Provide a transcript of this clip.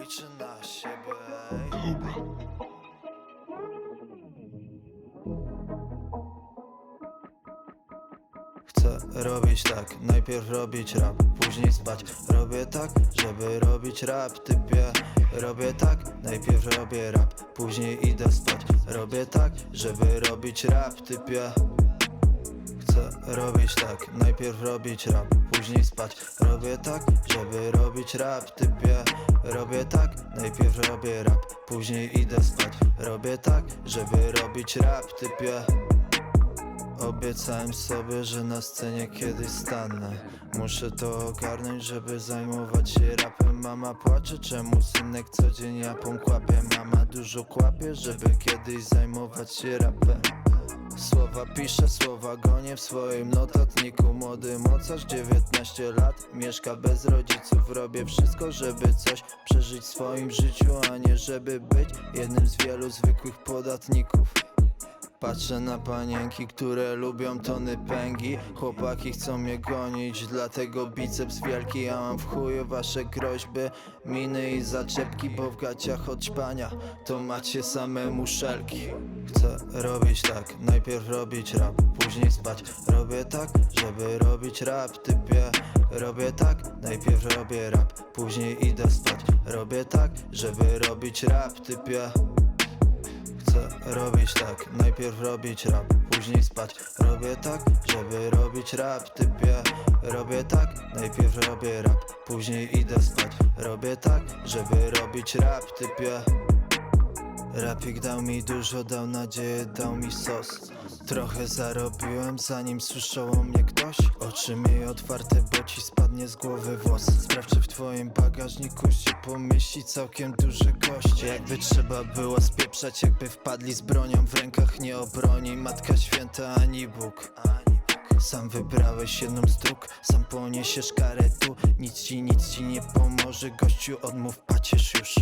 Liczę na siebie. Chcę robić tak, najpierw robić rap, później spać. Robię tak, żeby robić rap, typie. Robię tak, najpierw robię rap, później idę spać. Robię tak, żeby robić rap, typie Chcę robić tak, najpierw robić rap, później spać. Robię tak, żeby robić rap, typie. Robię tak, najpierw robię rap, później idę spać. Robię tak, żeby robić rap, typie. Obiecałem sobie, że na scenie kiedyś stanę. Muszę to ogarnąć, żeby zajmować się rapem. Mama płacze, czemu synek co dzień japą kłapie? Mama dużo kłapie, żeby kiedyś zajmować się rapem Słowa piszę, słowa gonię w swoim notatniku. Młody mocarz, 19 lat, mieszka bez rodziców. Robię wszystko, żeby coś przeżyć w swoim życiu A nie żeby być jednym z wielu zwykłych podatników Patrzę na panienki, które lubią tony pęgi. Chłopaki chcą mnie gonić, dlatego biceps wielki Ja mam w chuju wasze groźby, miny i zaczepki Bo w gaciach od ćpania to macie same muszelki Chcę robić tak, najpierw robić rap, później spać. Robię tak, żeby robić rap, typie. Robię tak, najpierw robię rap, później idę spać. Robię tak, żeby robić rap, typie Chcę robić tak, najpierw robić rap, później spać. Robię tak, żeby robić rap, typie. Robię tak, najpierw robię rap, później idę spać. Robię tak, żeby robić rap, typie Rapik dał mi dużo, dał nadzieję, dał mi sos. Trochę zarobiłem zanim słyszał o mnie ktoś. Oczy miej otwarte, bo ci spadnie z głowy włos. Sprawdź czy w twoim bagażniku się pomieści całkiem duży gość Jakby trzeba było spieprzać, jakby wpadli z bronią. W rękach nie obroni Matka Święta ani Bóg. Sam wybrałeś jedną z dróg, sam poniesiesz karę tu. Nic ci, nic ci nie pomoże, gościu odmów pacierz już